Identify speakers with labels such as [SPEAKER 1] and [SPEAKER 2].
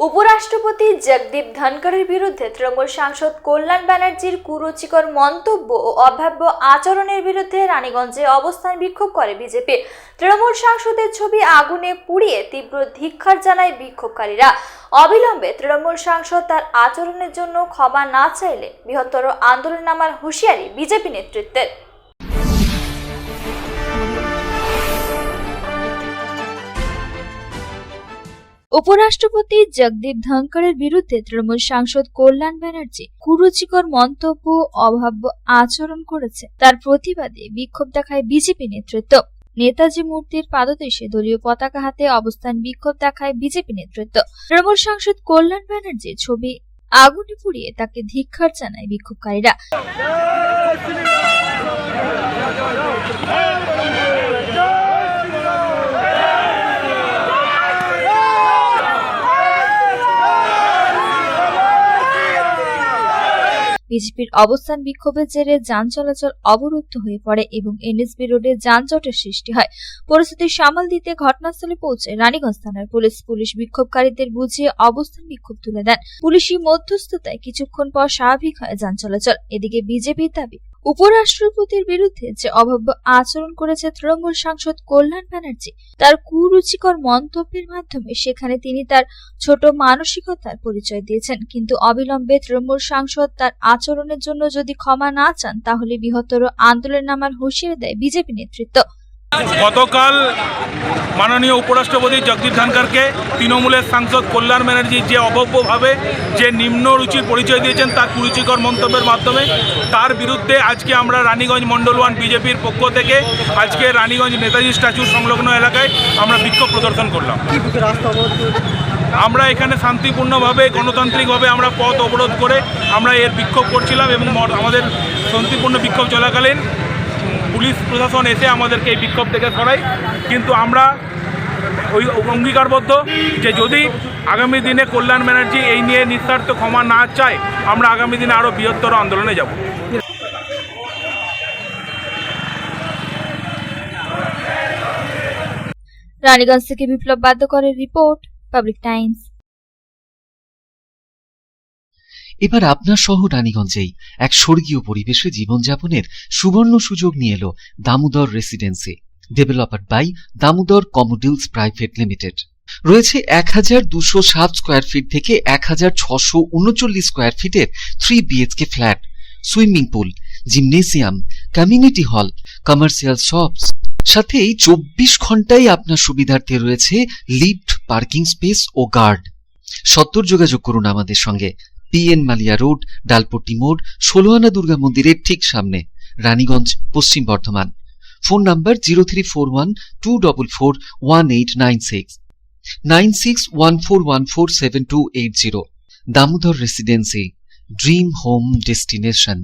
[SPEAKER 1] উপরাষ্ট্রপতি জগদীপ ধনকরের বিরুদ্ধে তৃণমূল সাংসদ কল্যাণ ব্যানার্জির কুরুচিকর মন্তব্য ও অভাব্য আচরণের বিরুদ্ধে রানীগঞ্জে অবস্থান বিক্ষোভ করে বিজেপি। তৃণমূল সাংসদের ছবি আগুনে পুড়িয়ে তীব্র ধিক্ষার জানায় বিক্ষোভকারীরা। অবিলম্বে তৃণমূল সাংসদ তার আচরণের জন্য ক্ষমা না চাইলে বৃহত্তর আন্দোলন নামার হুঁশিয়ারি বিজেপি নেতৃত্বের। উপরাষ্ট্রপতি জগদীপ ধনকরের বিরুদ্ধে তৃণমূল সাংসদ কল্যাণ ব্যানার্জি কুরুচিকর মন্তব্য অভাব্য আচরণ করেছে। তার প্রতিবাদে বিক্ষোভ দেখায় বিজেপি নেতৃত্ব। নেতাজি মূর্তির পাদদেশে দলীয় পতাকা হাতে অবস্থান বিক্ষোভ দেখায় বিজেপি নেতৃত্ব। তৃণমূল সাংসদ কল্যাণ ব্যানার্জির ছবি আগুনে পুড়িয়ে তাকে ধিক্কার জানায় বিক্ষোভকারীরা। বিজেপির অবস্থান বিক্ষোভের জেরে যান চলাচল অবরুদ্ধ হয়ে পড়ে এবং এনএসবি রোডে যানজটের সৃষ্টি হয়। পরিস্থিতি সামাল দিতে ঘটনাস্থলে পৌঁছে রানীগঞ্জ থানার পুলিশ পুলিশ বিক্ষোভকারীদের বুঝিয়ে অবস্থান বিক্ষোভ তুলে দেন। পুলিশি মধ্যস্থতায় কিছুক্ষণ পর স্বাভাবিক হয় যান চলাচল। এদিকে বিজেপির দাবি উপরাষ্ট্রপতির বিরুদ্ধে যে অভব্য আচরণ করেছে তৃণমূল সাংসদ কল্যাণ ব্যানার্জি, তার কুরুচিকর মন্তব্যের মাধ্যমে সেখানে তিনি তার ছোট মানসিকতার পরিচয় দিয়েছেন। কিন্তু অবিলম্বে তৃণমূল সাংসদ তার আচরণের জন্য যদি ক্ষমা না চান, তাহলে বৃহত্তর আন্দোলন নামার হুঁশিয়ার দেয় বিজেপি নেতৃত্ব।
[SPEAKER 2] গতকাল মাননীয় উপরাষ্ট্রপতি জগদীপ ধনকরকে তৃণমূলের সাংসদ কল্যাণ ব্যানার্জি যে অভব্যভাবে যে নিম্ন রুচির পরিচয় দিয়েছেন তার কুরুচিকর মন্তব্যের মাধ্যমে তার বিরুদ্ধে আজকে আমরা রানীগঞ্জ মণ্ডল ওয়ান বিজেপির পক্ষ থেকে আজকে রানীগঞ্জ নেতাজি স্ট্যাচু সংলগ্ন এলাকায় আমরা বিক্ষোভ প্রদর্শন করলাম। আমরা এখানে শান্তিপূর্ণভাবে গণতান্ত্রিকভাবে আমরা পথ অবরোধ করে আমরা এর বিক্ষোভ করছিলাম এবং আমাদের শান্তিপূর্ণ বিক্ষোভ চলাকালীন পুলিশ প্রশাসন এসে আমাদেরকে এই বিক্ষোভ থেকে সরায়। কিন্তু আমরা ওই অঙ্গীকারবদ্ধ যে যদি আগামী দিনে কল্যাণ ব্যানার্জি এই নিয়ে নিঃস্বার্থ ক্ষমা না চায়, আমরা আগামী দিনে আরও বৃহত্তর আন্দোলনে যাব।
[SPEAKER 1] রানীগঞ্জ থেকে বিপ্লব বাদ্যকরের রিপোর্ট, পাবলিক টাইমস।
[SPEAKER 3] এবার আপনার সহ রানীগঞ্জেই এক স্বর্গীয় পরিবেশে জীবনযাপনের সুবর্ণ সুযোগ নিয়ে এলো Damodar residency, developer by Damodar কমোডিলস private limited. রয়েছে এক হাজার দুশো সাত স্কোয়ার ফিট থেকে এক হাজার ছশো উনচল্লিশ স্কোয়ার ফিটের three BHK flat, swimming pool, gymnasium, community hall, commercial shops. সাথেই চব্বিশ ঘন্টায় আপনার সুবিধার্থে রয়েছে লিফট, পার্কিং স্পেস ও গার্ড। সত্তর যোগাযোগ করুন আমাদের সঙ্গে। পিএন মালিয়া রোড, ডালপট্টি মোড় ষোলোয়ানা দুর্গা মন্দিরের ঠিক সামনে, রানীগঞ্জ, পশ্চিম Bardhaman. Phone number zero three four one two double four one eight nine six. Nine six one four one four seven two eight zero. Damodar residency, dream home destination.